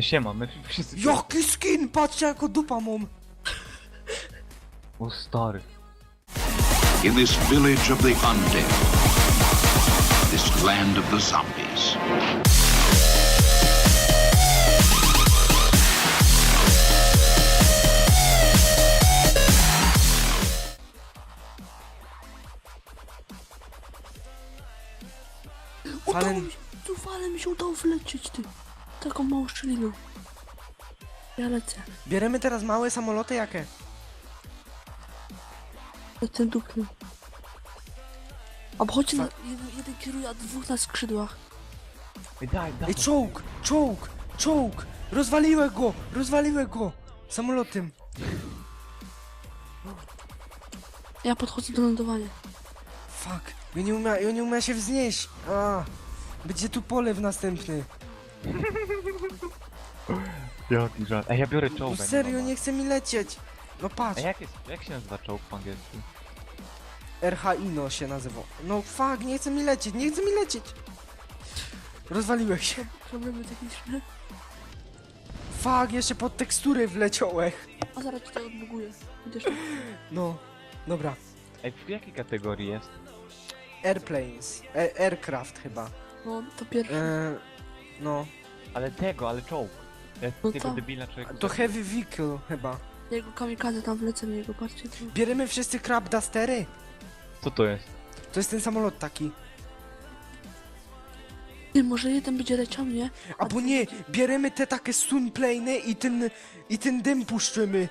Siema, my wszyscy... Jaki skin! Patrzcie jako dupa mam! O stary. In this village of the undead, this land of the zombies, Udało Falen- mi się, tu fale mi się udało wlecieć, ty. Taką małą szczeliną. Ja lecę. Bierzemy teraz małe samoloty jakie? Lecę dupny. A chodźcie na... Jeden, jeden kieruje, a dwóch na skrzydłach. Ej, daj, daj. Ej, czołg! Czołg! Czołg! Rozwaliłem go! Rozwaliłem go! Samolotem! Ja podchodzę do lądowania. Fuck! Ja nie umiem, ja nie umiem się wznieść! A, Będzie tu polew następny. Jaki żart. Ej, ja biorę No czołg. serio, nie chce mi lecieć! No patrz! Ej, jak, jest, jak się nazywa czołg po angielsku? RH Ino się nazywa. No fuck, nie chce mi lecieć, nie chce mi lecieć! Rozwaliłem się. Problemy techniczne. Fuck, jeszcze pod tekstury wleciałem. A zaraz cię to odbuguję. No, dobra. Ej, w jakiej kategorii jest? Airplanes. E aircraft chyba. no to pierwszy. E, no. Ale tego, ale czołg. Ja No tego to- debila człowieka... To heavy vehicle chyba. Jego kamikaze tam wlecę w niego, patrzcie tu. Bierzemy wszyscy crab dustery? Co to jest? To jest ten samolot taki. Ty, może jeden będzie leciał, nie? Albo nie, bierzemy te takie sunplane i ten, i ten dym puszczymy.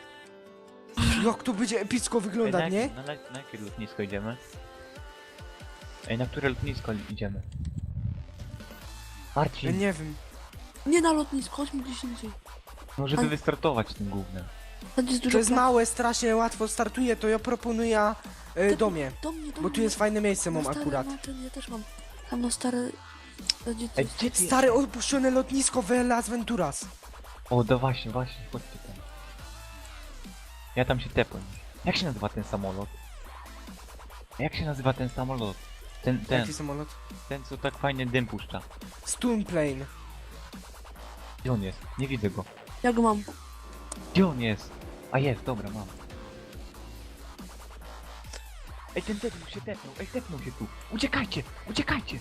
Jak to będzie epicko Ej, wyglądać, nie? Na, na, na jakie lotnisko idziemy? Ej, na które lotnisko idziemy? Ja Marcin, nie wiem. Nie na lotnisko, chodźmy gdzieś indziej. no żeby Ale- wystartować tym głównym. Tam jest To jest plac- małe, strasznie łatwo startuje, to ja proponuję e, do mnie. Do mnie, do Bo mnie. tu jest fajne miejsce mam stare, akurat. No, ten ja też mam. Tam na stare... Będzie Ej, coś... gdzie ty Stare opuszczone lotnisko w Las Venturas. O, da właśnie, właśnie, chodźcie tam. Ja tam się tepłem. Jak się nazywa ten samolot? Jak się nazywa ten samolot? Ten, ten, Jaki samolot? ten co tak fajnie dym puszcza. Stunplane. Gdzie on jest? Nie widzę go. Ja go mam. Gdzie on jest? A jest, dobra, mam. Ej, ten tepnął się tepnął, ej, tepnął się tu. Uciekajcie, uciekajcie.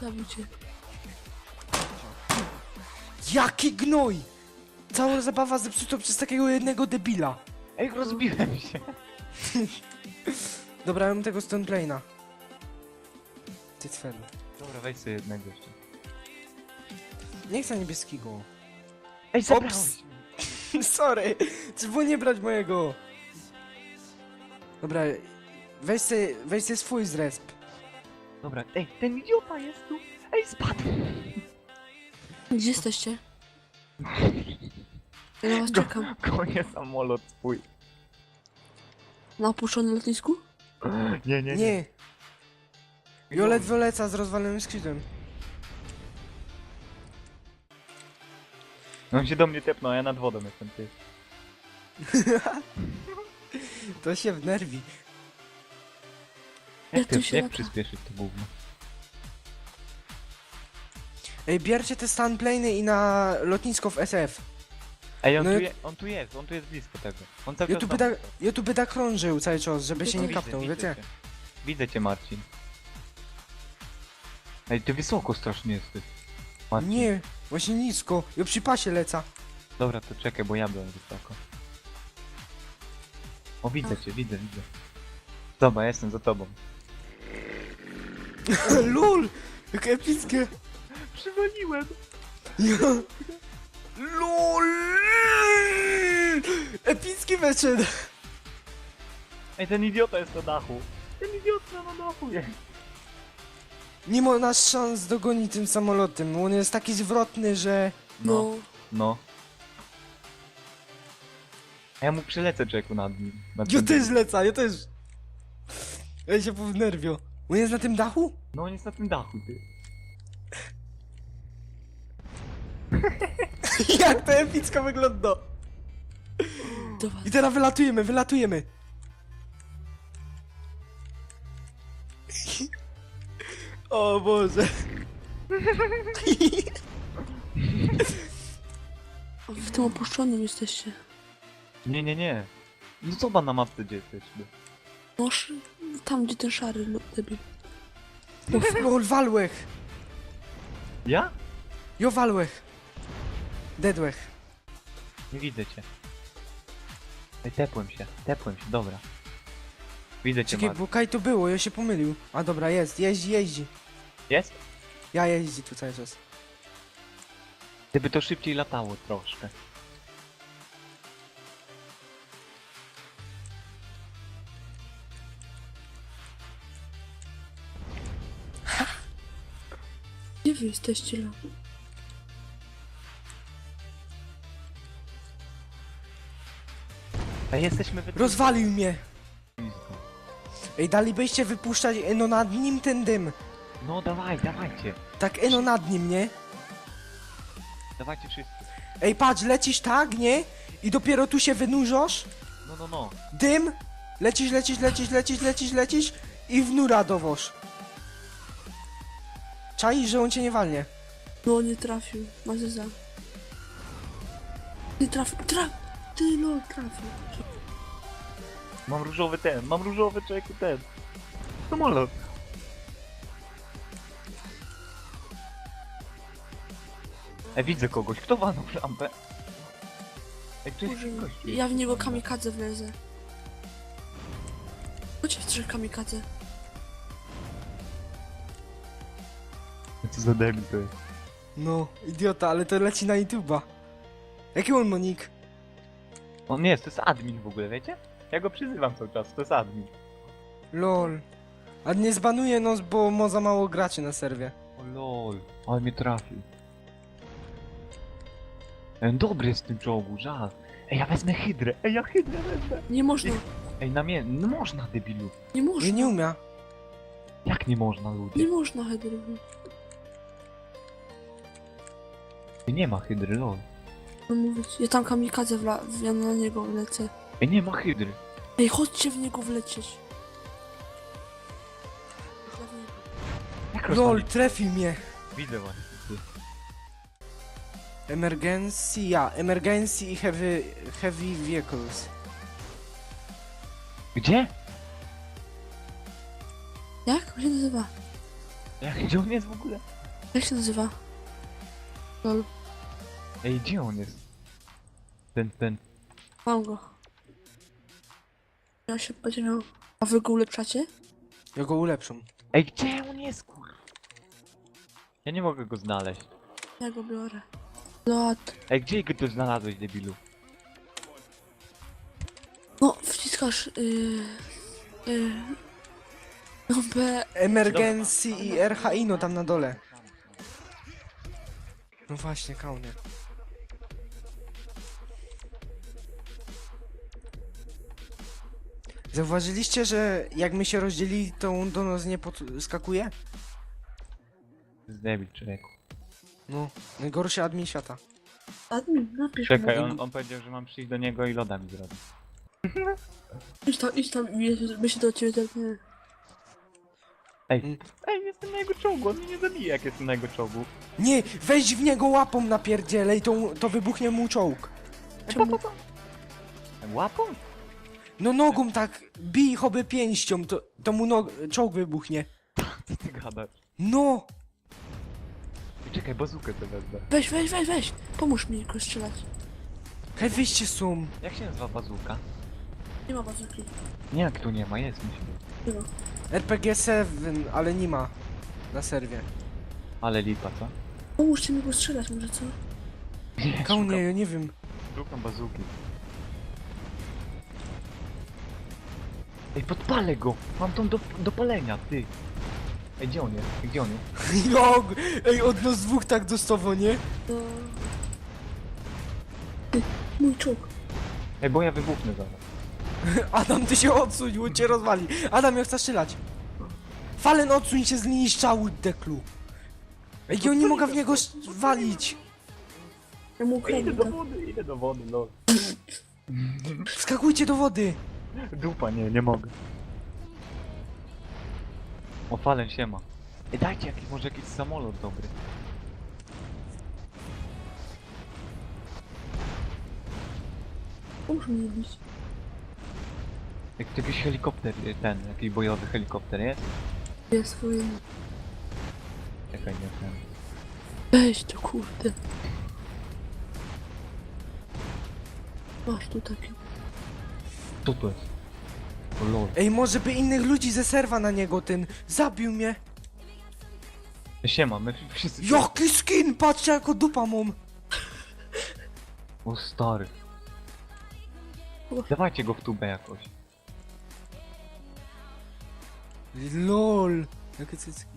Zabił cię. Jaki gnoj! Cała zabawa zepsuta przez takiego jednego debila. Ej, rozbiłem się. Dobra, ja mam tego Stoneplane'a. Ty cwelu. Dobra, weź sobie jednego jeszcze. Nie chcę niebieskiego. Ej, zabrałeś Ops. Sorry, trzeba nie brać mojego. Dobra, weź sobie, weź sobie swój zresp. Dobra, ej, ten idiota jest tu. Ej, spadł. Gdzie jesteście? Ja na was czekam. Konie samolot swój. Na opuszczonym lotnisku? Nie, nie, nie. Nie. Violet Violeca z rozwalonym skrzydłem. No on się do mnie tepnął, a ja nad wodą jestem ty. To się wnerwi. Jak, ty, się jak lata? przyspieszyć to gówno? Ej, bierzcie te Stoneplane'y i na lotnisko w SF. Ej, on, No tu je, on tu jest, on tu jest blisko tego. On cały Ja czas tu by tam ja tu krążył cały czas, żeby się nie kapnął, widzę, wiecie? Widzę cię. widzę cię, Marcin. Ej, ty wysoko strasznie jesteś. Marcin. Nie, właśnie nisko. Ja przy pasie leca. Dobra, to czekaj, bo ja byłem wysoko. O, widzę cię, widzę, widzę. Dobra, jestem za tobą. LOL! Jak epickie! Przywaliłem! Ja. LOL! Epicki wyszedł! Ej, ten idiota jest na dachu. Ten idiota na dachu jest. Nie ma nas szans dogonić tym samolotem. On jest taki zwrotny, że... No, No. no. A ja mu przylecę czeku nad nim. Nad Ja tym- też leca, ja też. Ja się pownerwio. On jest na tym dachu? No on jest na tym dachu, ty. Jak to epicko wygląda! I teraz wylatujemy, wylatujemy. O Boże. W tym opuszczonym jesteście. Nie, nie, nie. No zobacz na mapce gdzie jesteśmy. No, sz- tam gdzie ten szary lub debil. Lol, walłech. Ja? Jo, walłech. Dedłech. Nie widzę cię. Ej, tepłem się, tepłem się, dobra. Widzę cię, Czekaj, bo Kaj to było, ja się pomylił. A dobra, jest, jeździ, jeździ. Jest? Ja jeździ tu cały czas. Gdyby to szybciej latało troszkę. Gdzie wy jesteście, lo? Ej, jesteśmy Rozwalił mnie. Ej, dalibyście wypuszczać eno nad nim ten dym. No dawaj, dawajcie. Tak eno nad nim, nie? Dawajcie wszyscy. Ej, patrz, lecisz tak, nie? I dopiero tu się wynurzasz. No, no, no. Dym. Lecisz, lecisz, lecisz, lecisz, lecisz, lecisz. I w nura dowoż. Czaisz, że on cię nie walnie. No, nie trafił. Mazyza. Nie trafił. Traf! Ty, lol, trafił. Mam różowy ten, mam różowy czeku ten. Samolot. Ej, widzę kogoś. Kto walnął lampę? Ej, tu jest Boże, gościu. ja w niego kamikadze wlezę. Chodź w trzech kamikadze. Co za debil to jest? No, idiota, ale to leci na YouTube'a. Jaki on ma nick? On nie jest, to jest admin w ogóle, wiecie? Ja go przyzywam cały czas, to jest admin. Lol. A nie zbanuje nos, bo ma za mało graczy na serwie. O lol, ale mnie trafił. Ej, dobry jest w tym czołgu, żal. Ej, ja wezmę hydrę, ej, ja hydrę wezmę. Nie można, Ej, na mnie, no można debilu. nie można. Ja nie umia. Jak nie można, Nie można, Hedry. Nie ma hydry, lol. No mówić. Ja tam kamikadze wla... ja na niego lecę. Ej, nie ma hydry. Ej, chodźcie w niego wlecieć. Jak Lol, rozwalić? trafił mnie. Widzę właśnie. Emergency, ja. Emergency i heavy, heavy vehicles. Gdzie? Jak? Jak się nazywa? Jak, gdzie on jest w ogóle? Jak się nazywa? Lol, Ej, gdzie on jest? Ten, ten. mam go. Ja się będzie miał... A wy go ulepszacie? Ja go ulepszą. Ej, gdzie on jest, kur... Ja nie mogę go znaleźć. Ja go biorę. Lot. Ej, gdzie go tu znalazłeś, debilu? No, wciskasz... Yy... Yy... No, B... Emergency i RHI no tam na dole. No właśnie, kaunie. Zauważyliście, że jak my się rozdzielili, to on do nas nie podskakuje? To jest debil, człowieku. No, najgorszy admin świata. Admin, napisz Czekaj, mu. on, on powiedział, że mam przyjść do niego i loda mi zrobić. Idź tam, idź tam, my my się do ciebie zerkniemy. Ej, ej, jestem na jego czołgu, on mnie nie zabije, jak jestem na jego czołgu. Nie, weź w niego łapą napierdzielę i to, to wybuchnie mu czołg. Czemu? Łapą? No nogą tak, bij choby pięścią, to, to mu nog, czołg wybuchnie. Co ty gadasz? No! Czekaj, bazukę to wezmę. Weź, weź, weź, weź! Pomóż mi go strzelać. Hej, wyjście są. Jak się nazywa bazuka? Nie ma bazuki. Nie, jak tu nie ma, jest myślę. Nie ma. RPG 7, ale nie ma na serwie. Ale lipa, co? Pomóżcie mi go strzelać może, co? Nie, Kaunie, szukam, ja nie wiem. szukam bazuki. Ej, podpalę go! Mam tą do, do palenia, ty! Ej, gdzie on jest? Gdzie on jest? Jog! Ej, od nas dwóch tak dostawo, nie? To... Ty, mój czołg. Ej, bo ja wybuchnę zaraz. Adam, ty się odsuń, bo cię rozwali. Adam, ja chcę strzelać. Falen, odsuń się z linii strzału, deklu. Ej, ja nie mogę w niego walić. Ja mu idę do wody, idę do wody, no. Wskakujcie do wody. Dupa, nie, nie mogę. O, falen się ma. Ej, dajcie jakiś, może jakiś samolot dobry. Pomóż mi bić. Jak jakiś helikopter, y, ten, jakiś bojowy helikopter jest? Ja swoje. Czekaj, nie ten. Weź to kurde. Masz tu taki. Co to jest? O lol. Ej, może by innych ludzi ze serwa na niego ten zabił mnie. Siema, my wszyscy... Jaki skin, patrzcie jako dupa mam. O stary. Dawajcie go w tubę jakoś. Lol. Jakie cycki.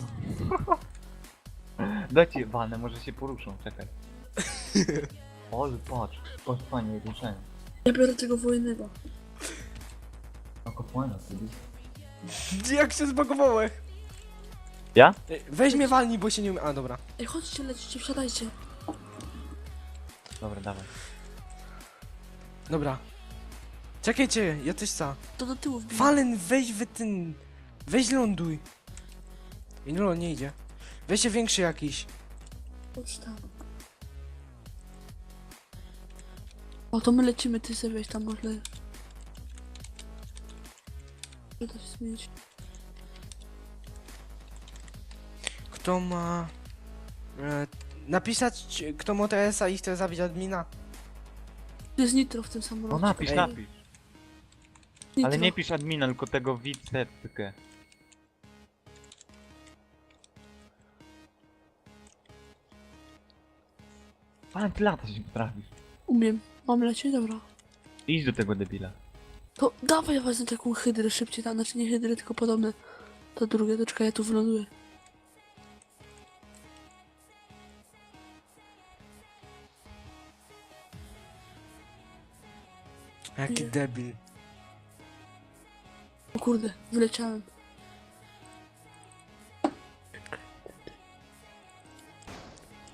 Dajcie wanę, może się poruszą, czekaj. Ol, patrz, patrz fajnie ruszają. Ja biorę tego wojennego. Jako fajna sobie. Jak się zbagowałem. Ja? Ej, Weź mnie walnij, bo się nie umie... A, dobra. Ej, chodźcie, lecicie, wsiadajcie. Dobra, dawaj. Dobra. Czekajcie, ja też co. To do tyłu wbij. Falen, weź wy ten... Weź ląduj. I no, nie idzie. Weź się większy jakiś. Chodź tam. O, to my lecimy, ty sobie weź tam może. Się zmienić. Kto ma... E, napisać, kto ma TS-a i chce zabić admina? Tu jest nitro w tym samolocie. No napisz, Ej. napisz. Nitro. Ale nie pisz admina, tylko tego wicepkę. Ale ty latać nie potrafisz. Umiem. Mam lecieć? Dobra. Idź do tego debila. To dawaj, wezmę taką hydrę szybciej, tam, znaczy nie hydrę, tylko podobne. To drugie, to czekaj, ja tu wyląduję. Jaki Nie. debil. O kurde, wyleciałem.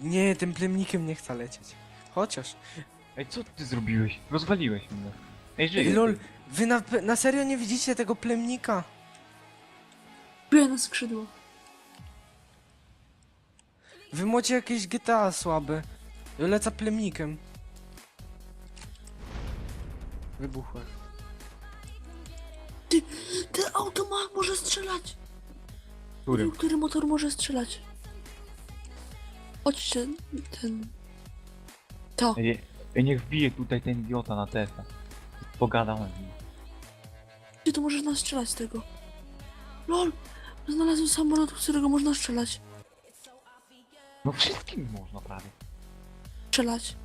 Nie, tym plemnikiem nie chcę lecieć. Chociaż. Ej, co ty zrobiłeś? Rozwaliłeś mnie. Ej, Ej, żyję. lol, wy na, na serio nie widzicie tego plemnika? Biję na skrzydło. Wy macie jakieś GTA słabe. Ja lecę plemnikiem. Wybuchłem. Ten auto ma, może strzelać. Którym? Który motor może strzelać? Chodźcie, ten... To. Ej, ej, niech wbije tutaj ten idiota na TS-a. Pogadam z nim. Ty to możesz nas strzelać z tego. LOL! Znalazłem samolot, z którego można strzelać. No wszystkim można prawie. Strzelać.